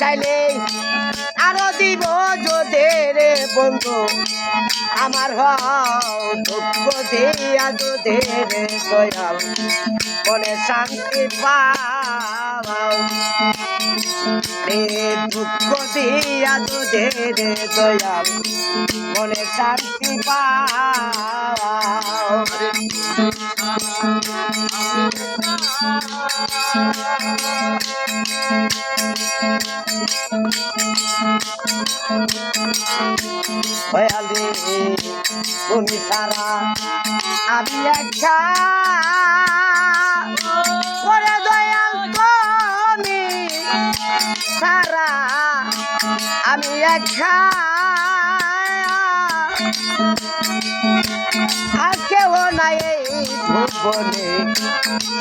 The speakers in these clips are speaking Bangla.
চাইলে আরও দিব যদি রে বন্ধু। আমার হও দুঃখ দিয়া যদি রে দয়াল, মনে শান্তি পাও রে দুঃখ দিয়া যদি রে শান্তি পাও দয়ালে তুমি সারা আমি একা। করে দয়াল তুমি সারা আমি একা। ভুবনে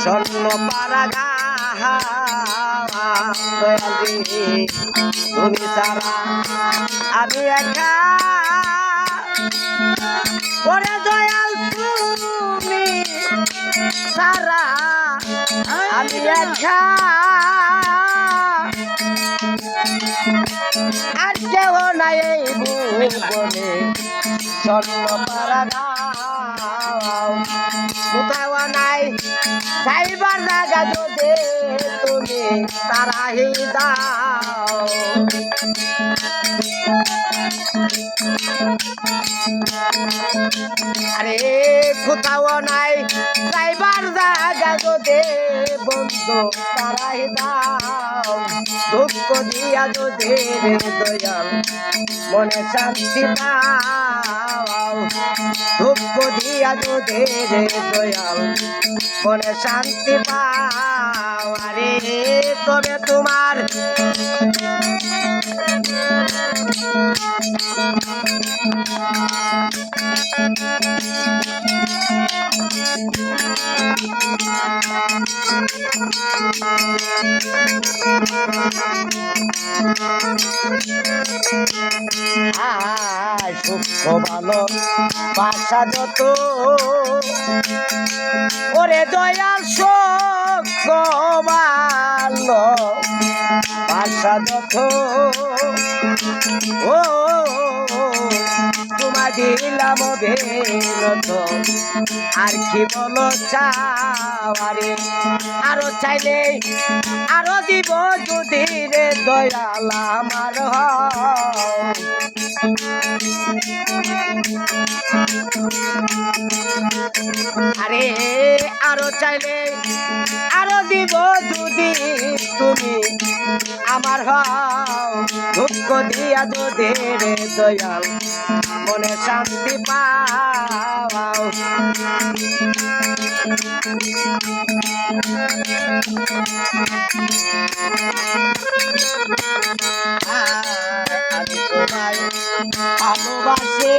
স্বর্ণ দয়ালে তুমি সারা আমি একা। ওরে দয়াল, তুমি সারা আমি একা। আর নাই ভুবনে স্বর্ণ পারা কোথাও নাই যাইবার জায়গা যদি তুমি তারাহি দাও। আরে কোথাও নাই যাইবার জায়গা যদি বন্ধু, তারাই দাও। দুঃখ দিয়া যদি দয়াল মনে শান্তি দুঃখ দিয়া দুধে রে দয়াল। মনে শান্তি পাও। আরে তবে তোমার সুখ ভালো বাসা যত। ওরে দয়াল সুখ ভালো বাসা যত। ও দিলাম বেরত আর কি বলো চাওয়ারে? আরও চাইলে, আরও দিব যদি রে দয়াল আমার আরে, আরও চাইলে, আরও দিব যদি তুমি আমার হও দুঃখ দিয়া যদি দয়াল মনে শান্তি পাও আমি তোমায় ভালোবাসে।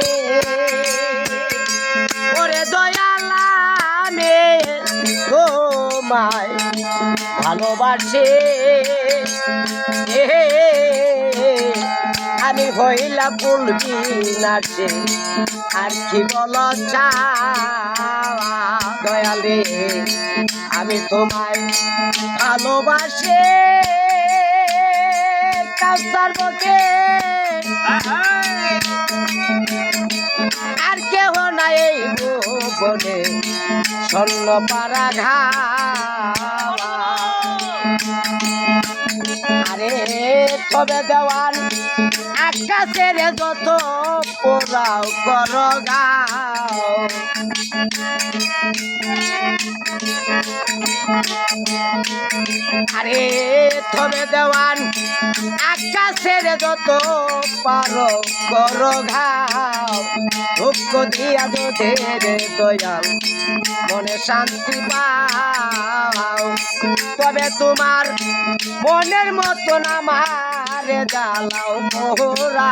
ওরে দয়ালামে তোমায় ভালোবাসে। এ আমি হইলাম বলবি না সে আর কি বল দয়ালে, আমি তোমায় ভালোবাসে কাউসার বকে। আর কেহ নাই এই ভুবনে স্বর্ণ পারা ঘা আরে তবে দেওয়ান আকাশের যত পোড়াও, করগাও। আরে তবে দেওয়ান আকাশের যত পারো কর ঘাও দুঃখ দিয়া দোদের দয়াল, মনে শান্তি পাও। তবে তোমার মনের মতন আমার জ্বালাও মোরা